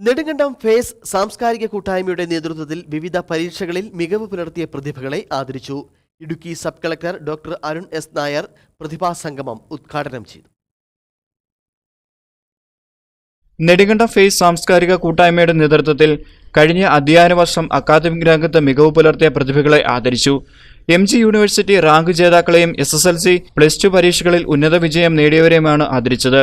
Nedumkandam face സാംസ്കാരിക കൂട്ടായ്മയുടെ നേതൃത്വത്തിൽ വിവിധ പരീക്ഷകളിൽ മികവ് പുലർത്തിയ പ്രതിഭകളെ ആദരിച്ചു. Idukki sub collector doctor Arun S. Nair പ്രതിഭാ സംഗമം ഉദ്ഘാടനം ചെയ്തു. നെടുങ്കണ്ട ഫേസ് സാംസ്കാരിക കൂട്ടായ്മയുടെ നേതൃത്വത്തിൽ കഴിഞ്ഞ അധ്യയന വർഷം അക്കാദമിക് രംഗത്ത് മികവ് പുലർത്തിയ പ്രതിഭകളെ ആദരിച്ചു. M G university rank ജേതാക്കളെയും S S L C plus two പരീക്ഷകളിൽ ഉന്നത വിജയം നേടിയവരെയുമാണ് ആദരിച്ചത്.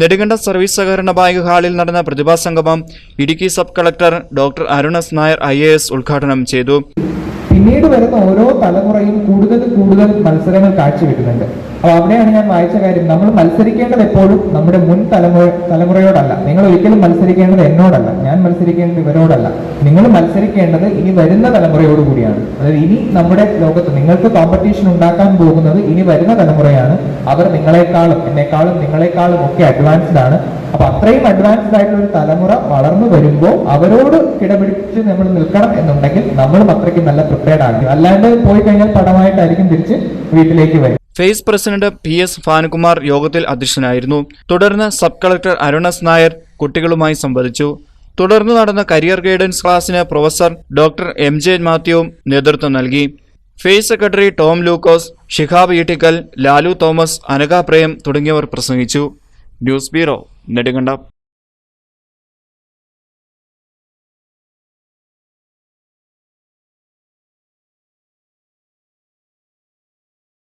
നെടുങ്കണ്ട സർവീസ് സഹകരണ ബാങ്ക് ഹാളിൽ നടന്ന പ്രതിഭാ സംഗമം Idukki sub collector doctor Arun S Nair I ഉദ്ഘാടനം ചെയ്തു. പിന്നീട് വരുന്ന ഓരോ തലമുറയും കൂടുതൽ കൂടുതൽ മത്സരങ്ങൾ കാഴ്ചവെക്കുന്നുണ്ട്. അപ്പോൾ അവിടെയാണ് ഞാൻ വായിച്ച കാര്യം. നമ്മൾ മത്സരിക്കേണ്ടത് എപ്പോഴും നമ്മുടെ മുൻ തലമുറ തലമുറയോടല്ല. നിങ്ങൾ ഒരിക്കലും മത്സരിക്കേണ്ടത് എന്നോടല്ല. ഞാൻ മത്സരിക്കേണ്ടത് ഇവരോടല്ല. നിങ്ങൾ മത്സരിക്കേണ്ടത് ഇനി വരുന്ന തലമുറയോട് കൂടിയാണ്. അതായത് ഇനി നമ്മുടെ ലോകത്ത് നിങ്ങൾക്ക് കോമ്പറ്റീഷൻ ഉണ്ടാക്കാൻ പോകുന്നത് ഇനി വരുന്ന തലമുറയാണ്. അവർ നിങ്ങളെക്കാളും എന്നെക്കാളും നിങ്ങളെക്കാളും ഒക്കെ അഡ്വാൻസ്ഡ് ആണ്. അപ്പൊ അത്രയും അഡ്വാൻസ്ഡ് ആയിട്ടുള്ള ഒരു തലമുറ വളർന്നു വരുമ്പോൾ അവരോട് കിടപിടിച്ച് നമ്മൾ നിൽക്കണം എന്നുണ്ടെങ്കിൽ നമ്മളും അത്രയ്ക്ക് നല്ല പ്രിപ്പയർഡ് ആയിരിക്കും. അല്ലാണ്ട് പോയി കഴിഞ്ഞാൽ പടമായിട്ടായിരിക്കും തിരിച്ച് വീട്ടിലേക്ക് വരും face president P S Bhanukumar യോഗത്തിൽ അധ്യക്ഷനായിരുന്നു. തുടർന്ന് സബ് കളക്ടർ അരുണസ് നായർ കുട്ടികളുമായി സംവദിച്ചു. തുടർന്ന് നടന്ന കരിയർ ഗൈഡൻസ് ക്ലാസ്സിന് പ്രൊഫസർ ഡോക്ടർ എം ജെ മാത്യുവും നേതൃത്വം നൽകി. ഫേസ് സെക്രട്ടറി ടോം ലൂക്കോസ് ഷിഹാബ് ഈട്ടിക്കൽ ലാലു തോമസ് അനഘ പ്രേം തുടങ്ങിയവർ പ്രസംഗിച്ചു. News bureau Nedumkandam.